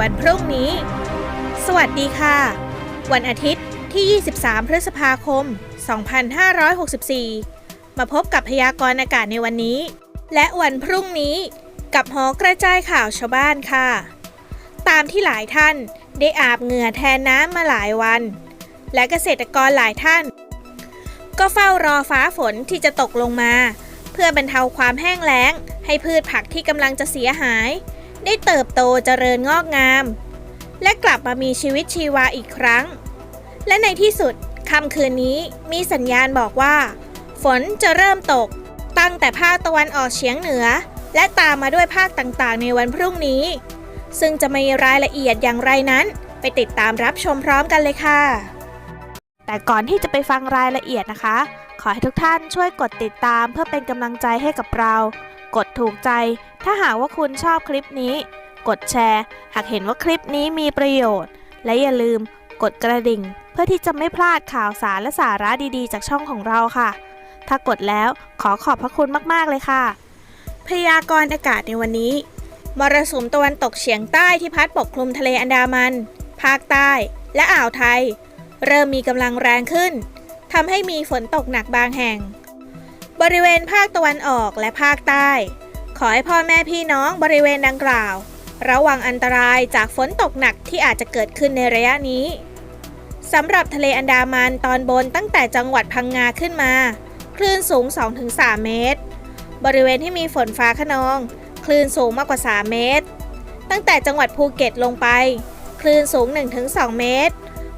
วันพรุ่งนี้ สวัสดีค่ะ วันอาทิตย์ที่ 23 พฤษภาคม 2564 มาพบกับพยากรณ์อากาศในวันนี้ และวันพรุ่งนี้กับหอกระจายข่าวชาวบ้านค่ะ ตามที่หลายท่านได้อาบเหงื่อแทนน้ำมาหลายวัน และเกษตรกรหลายท่าน ก็เฝ้ารอฟ้าฝนที่จะตกลงมา เพื่อบรรเทาความแห้งแล้ง ให้พืชผักที่กำลังจะเสียหาย ได้เติบโตเจริญงอกงาม และกลับมามีชีวิตชีวาอีกครั้ง และในที่สุดค่ำคืนนี้มีสัญญาณบอกว่า ฝนจะเริ่มตก ตั้งแต่ภาคตะวันออกเฉียงเหนือ และตามมาด้วยภาคต่างๆ ในวันพรุ่งนี้ ซึ่งจะมีรายละเอียดอย่างไรนั้น ไปติดตามรับชมพร้อมกันเลยค่ะ แต่ก่อนที่จะไปฟังรายละเอียดนะคะ ขอให้ทุกท่านช่วยกดติดตามเพื่อเป็นกำลังใจให้กับเรา กดถูกใจ ถ้าหากว่าคุณชอบคลิปนี้ กดแชร์ หากเห็นว่าคลิปนี้มีประโยชน์ และอย่าลืมกดกระดิ่ง เพื่อที่จะไม่พลาดข่าวสารและสาระดีๆ จากช่องของเราค่ะ ถ้ากดแล้วขอขอบพระคุณมากๆเลยค่ะ พยากรณ์อากาศในวันนี้ มรสุมตะวันตกเฉียงใต้ที่พัดปกคลุมทะเลอันดามัน ภาคใต้ และอ่าวไทย เริ่มมีกำลังแรงขึ้นทำให้มีฝนตกหนักบางแห่ง บริเวณภาคตะวันออกและภาคใต้ ขอให้พ่อแม่พี่น้องบริเวณดังกล่าว ระวังอันตรายจากฝนตกหนักที่อาจจะเกิดขึ้นในระยะนี้สำหรับทะเลอันดามันตอนบนตั้งแต่จังหวัดพังงาขึ้นมา คลื่นสูง 2-3 เมตร บริเวณที่มีฝนฟ้าขนอง คลื่นสูงมากกว่า 3 เมตร ตั้งแต่จังหวัดภูเก็ตลงไป คลื่นสูง 1-2 เมตร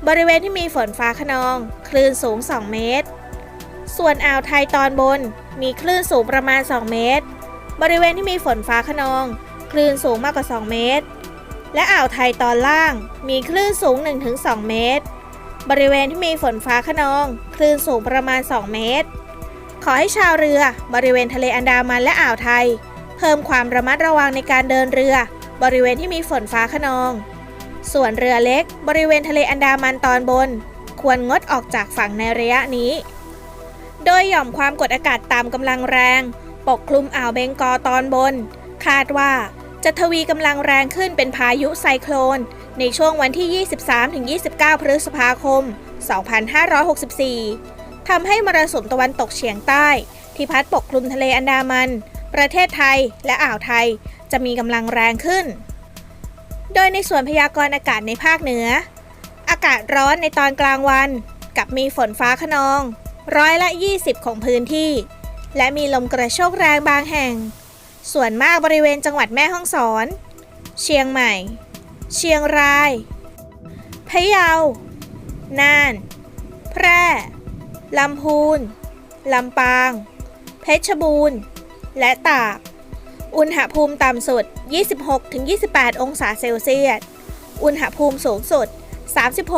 บริเวณที่มีฝนฟ้าขนอง คลื่นสูง 2 เมตร ส่วนอ่าวไทยตอนบน มีคลื่นสูงประมาณ 2 เมตร บริเวณที่มีฝนฟ้าขนอง คลื่นสูงมากกว่า 2 เมตร และอ่าวไทยตอนล่าง มีคลื่นสูง 1-2 เมตร บริเวณที่มีฝนฟ้าขนอง คลื่นสูงประมาณ 2 เมตร ขอให้ชาวเรือบริเวณทะเลอันดามันและอ่าวไทย เพิ่มความระมัดระวังในการเดินเรือ บริเวณที่มีฝนฟ้าขนอง ส่วนเรือเล็ก บริเวณทะเลอันดามันตอนบน ควรงดออกจากฝั่งในระยะนี้ โดยหย่อมความกดอากาศต่ำกำลังแรง ปกคลุมอ่าวเบงกอตอนบน คาดว่าจะทวีกำลังแรงขึ้นเป็นพายุไซโคลน ในช่วงวันที่ 23-29 พฤษภาคม 2564 ทำให้มรสุมตะวันตกเฉียงใต้ ที่พัดปกคลุมทะเลอันดามัน ประเทศไทยและอ่าวไทยจะมีกำลังแรงขึ้น โดยในส่วนพยากรณ์อากาศในภาคเหนือ อากาศร้อนในตอนกลางวัน กับมีฝนฟ้าขนอง ร้อยละ 20 ของพื้นที่ และมีลมกระโชกแรงบางแห่ง ส่วนมากบริเวณจังหวัดแม่ฮ่องสอน เชียงใหม่ เชียงราย พะเยา น่าน แพร่ ลำพูน ลำปาง เพชรบูรณ์ และตาก อุณหภูมิต่ำสุด 26-28 องศาเซลเซียส อุณหภูมิสูงสุด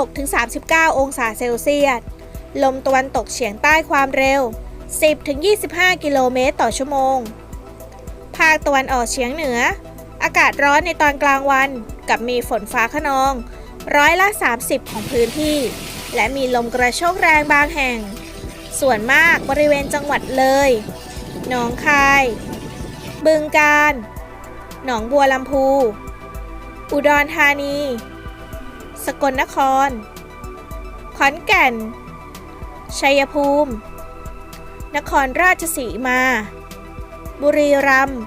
36-39 องศาเซลเซียส ลมตะวันตกเฉียงใต้ความเร็ว 10-25 กิโลเมตรต่อชั่วโมง ภาคตะวันออกเฉียงเหนือ อากาศร้อนในตอนกลางวัน กับมีฝนฟ้าขนอง ร้อยละ 30 ของพื้นที่ และมีลมกระโชกแรงบางแห่ง ส่วนมากบริเวณจังหวัดเลยหนองคาย บึงกาฬ หนองบัวลำพู อุดรธานี สกลนคร ขอนแก่น ชัยภูมิ นครราชสีมา บุรีรัมย์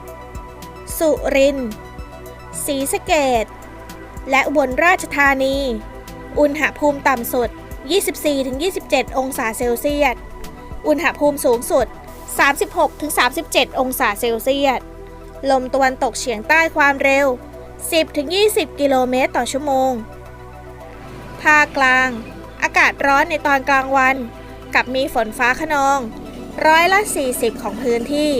สุรินทร์ ศรีสะเกดและอุบลราชธานี อุณหภูมิต่ำสุด 24-27 องศาเซลเซียส อุณหภูมิสูงสุด 36-37 องศาเซลเซียส ลมตะวันตกเฉียงใต้ความเร็ว 10-20 กิโลเมตรต่อชั่วโมง ภาคกลาง อากาศร้อนในตอนกลางวัน กับมีฝนฟ้าขนอง ร้อยละ 40 ของพื้นที่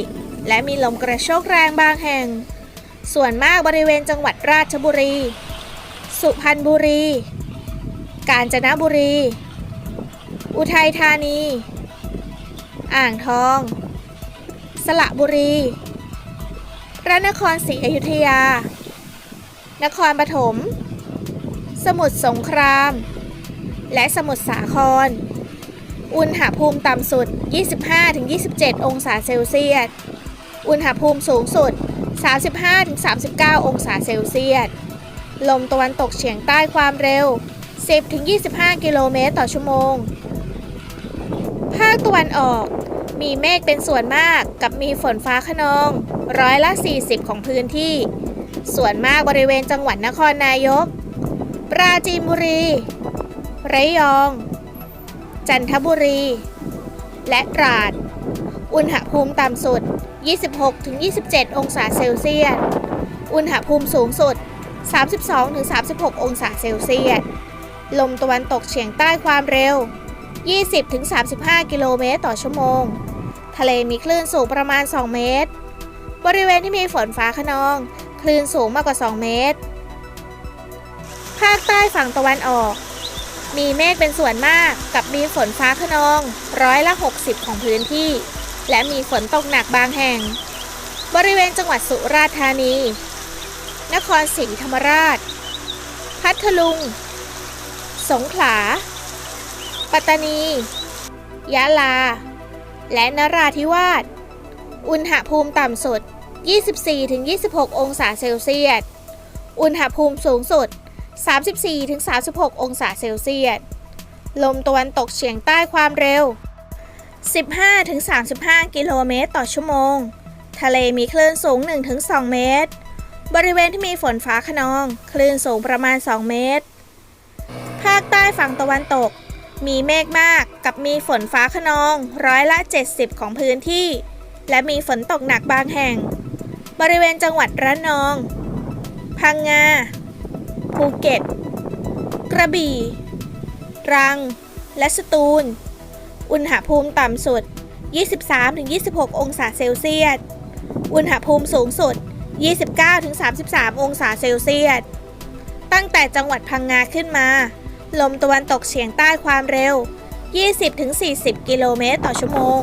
และมีลมกระโชกแรงบางแห่ง ส่วนมากบริเวณจังหวัดราชบุรี สุพรรณบุรี กาญจนบุรี อุทัยธานี อ่างทอง สระบุรี พระนครศรีอยุธยา นครปฐม สมุทรสงคราม และสมุทรสาคร อุณหภูมิต่ำสุด 25-27 องศาเซลเซียส อุณหภูมิสูงสุด 35-39 องศาเซลเซียส ลมตะวันตกเฉียงใต้ความเร็ว 10-25 กิโลเมตรต่อชั่วโมง ภาคตะวันออก มีเมฆเป็นส่วนมากกับมีฝนฟ้าขนอง ร้อยละ 40 ของพื้นที่ ส่วนมากบริเวณจังหวัดนครนายก ปราจีนบุรี ระยอง จันทบุรี และตราด อุณหภูมิต่ำสุด 26-27 องศาเซลเซียส อุณหภูมิสูงสุด 32-36 องศาเซลเซียส ลมตะวันตกเฉียงใต้ความเร็ว 20-35 กิโลเมตรต่อชั่วโมง ทะเลมีคลื่นสูงประมาณ 2 เมตร บริเวณที่มีฝนฟ้าขนอง คลื่นสูงมากกว่า 2 เมตร ภาคใต้ฝั่งตะวันออก มีเมฆเป็นส่วนมากกับมีฝนฟ้าขนองร้อยละ 60 ของพื้นที่ และมีฝนตกหนักบางแห่ง บริเวณจังหวัดสุราษฎร์ธานี นครศรีธรรมราช พัทลุง สงขลา ปัตตานี ยะลา และนราธิวาส อุณหภูมิต่ำสุด 24-26 องศาเซลเซียส อุณหภูมิสูงสุด 34-36 องศาเซลเซียส ลมตะวันตกเฉียงใต้ความเร็ว 15-35 กิโลเมตรต่อชั่วโมง ทะเลมีคลื่นสูง 1-2 เมตร บริเวณที่มีฝนฟ้าขนอง คลื่นสูงประมาณ 2 เมตร ภาคใต้ฝั่งตะวันตก มีเมฆมากกับมีฝนฟ้าขนองร้อยละ 70 ของพื้นที่ และมีฝนตกหนักบางแห่ง บริเวณจังหวัดระนอง พังงา ภูเก็ต กระบี่ ตรัง และสตูล อุณหภูมิต่ำสุด 23-26 องศาเซลเซียส อุณหภูมิสูงสุด 29-33 องศาเซลเซียส ตั้งแต่จังหวัดพังงาขึ้นมา ลมตะวันตกเฉียงใต้ความเร็ว 20-40 กิโลเมตรต่อชั่วโมง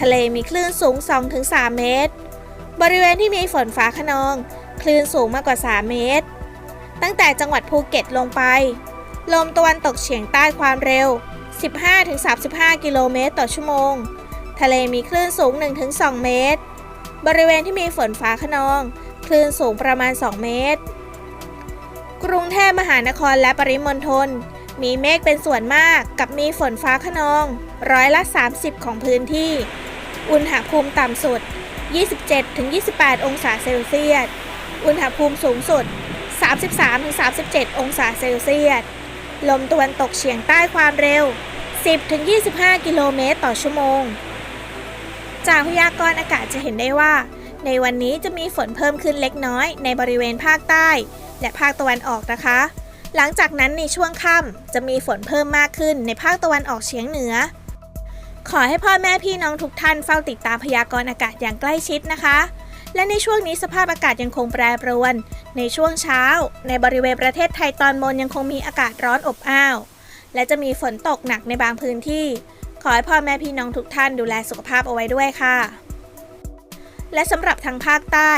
ทะเลมีคลื่นสูง 2-3 เมตร บริเวณที่มีฝนฟ้าขนอง คลื่นสูงมากกว่า 3 เมตร ตั้งแต่จังหวัดภูเก็ตลงไป ลมตะวันตกเฉียงใต้ความเร็ว 15-35 กิโลเมตรต่อชั่วโมง ทะเลมีคลื่นสูง 1-2 เมตร บริเวณที่มีฝนฟ้าขนอง คลื่นสูงประมาณ 2 เมตร กรุงเทพมหานครและปริมณฑลมีเมฆเป็นส่วนมากกับมีฝนฟ้าขนอง ร้อยละ 30 ของพื้นที่ อุณหภูมิต่ำสุด 27-28 องศาเซลเซียส อุณหภูมิสูงสุด 33-37 องศาเซลเซียส ลมตะวันตกเฉียงใต้ความเร็ว 10-25 กิโลเมตรต่อชั่วโมง จากพยากรณ์อากาศจะเห็นได้ว่า ในวันนี้จะมีฝนเพิ่มขึ้นเล็กน้อยในบริเวณภาคใต้ และภาคตะวันออกนะคะ หลังจากนั้นในช่วงค่ำจะมีฝนเพิ่มมากขึ้นในภาคตะวันออกเฉียงเหนือ ขอให้พ่อแม่พี่น้องทุกท่านเฝ้าติดตามพยากรณ์อากาศอย่างใกล้ชิดนะคะ และในช่วงนี้สภาพอากาศยังคงแปรปรวน ในช่วงเช้า ในบริเวณประเทศไทยตอนบนยังคงมีอากาศร้อนอบอ้าว และจะมีฝนตกหนักในบางพื้นที่ ขอให้พ่อแม่พี่น้องทุกท่านดูแลสุขภาพเอาไว้ด้วยค่ะ และสำหรับทางภาคใต้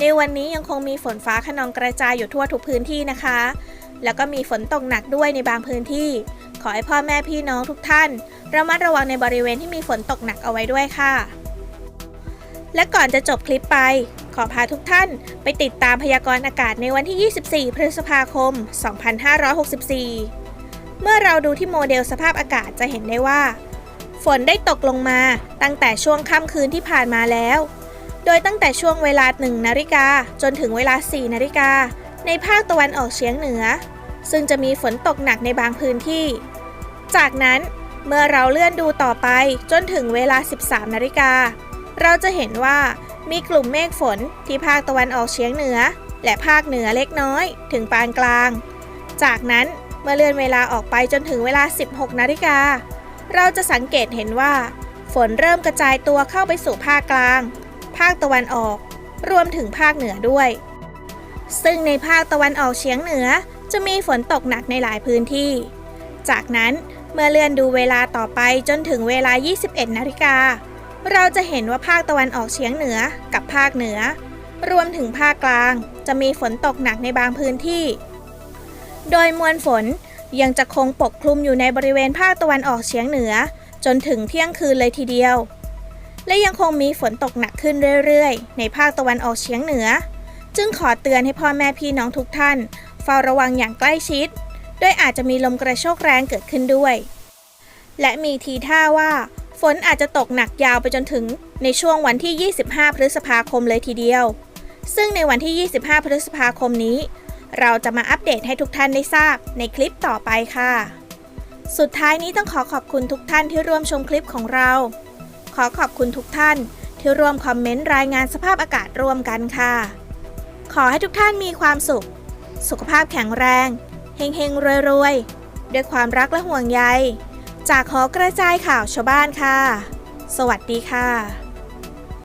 ในวันนี้ยังคงมีฝนฟ้าขนองกระจายอยู่ทั่วทุกพื้นที่นะคะ แล้วก็มีฝนตกหนักด้วยในบางพื้นที่ ขอให้พ่อแม่พี่น้องทุกท่านระมัดระวังในบริเวณที่มีฝนตกหนักเอาไว้ด้วยค่ะ และก่อนจะจบคลิปไป ขอพาทุกท่านไปติดตามพยากรณ์อากาศในวันที่ 24 พฤษภาคม 2564 เมื่อเราดูที่โมเดลสภาพอากาศจะเห็นได้ว่า ฝนได้ตกลงมาตั้งแต่ช่วงค่ำคืนที่ผ่านมาแล้ว โดยตั้งแต่ช่วงเวลา 1 นาฬิกาจนถึงเวลา 4 นาฬิกา ในภาคตะวันออกเฉียงเหนือ ซึ่งจะมีฝนตกหนักในบางพื้นที่ จากนั้นเมื่อเราเลื่อนดูต่อไปจนถึงเวลา 13 นาฬิกา เราจะเห็นว่ามีกลุ่มเมฆฝนที่ภาคตะวันออกเฉียงเหนือ และภาคเหนือเล็กน้อย ถึงปานกลาง จากนั้นเมื่อเลื่อนเวลาออกไปจนถึงเวลา 16 นาฬิกา เราจะสังเกตเห็นว่า ฝนเริ่มกระจายตัวเข้าไปสู่ภาคกลาง ภาคตะวันออก รวมถึงภาคเหนือด้วย ซึ่งในภาคตะวันออกเฉียงเหนือจะมีฝนตกหนักในหลายพื้นที่ จากนั้นเมื่อเลื่อนดูเวลาต่อไปจนถึงเวลา 21 นาฬิกา เราจะเห็นว่าภาคตะวันออกเฉียงเหนือกับภาคเหนือ รวมถึงภาคกลางจะมีฝนตกหนักในบางพื้นที่ โดยมวลฝนยังจะคงปกคลุมอยู่ในบริเวณภาคตะวันออกเฉียงเหนือ จนถึงเที่ยงคืนเลยทีเดียว และยังคงมีฝนตกหนักขึ้นเรื่อยๆ ในภาคตะวันออกเฉียงเหนือ จึงขอเตือนให้พ่อแม่พี่น้องทุกท่าน เฝ้าระวังอย่างใกล้ชิดโดยอาจจะมีลมกระโชกแรงเกิดขึ้นด้วย และมีทีท่าว่า ฝนอาจจะตกหนักยาวไปจนถึงในช่วงวันที่ 25 พฤษภาคมเลยทีเดียว ซึ่งในวันที่ 25 พฤษภาคมนี้ เราจะมาอัปเดตให้ทุกท่านได้ทราบในคลิปต่อไปค่ะ สุดท้ายนี้ต้องขอขอบคุณทุกท่านที่ร่วมชมคลิปของเรา ขอขอบคุณทุกท่านที่ร่วมคอมเมนต์รายงานสภาพอากาศร่วมกันค่ะ ขอให้ทุกท่านมีความสุข สุขภาพแข็งแรง เฮงๆรวยๆ ด้วยความรักและห่วงใย จากหอกระจายข่าวชาวบ้านค่ะ สวัสดีค่ะ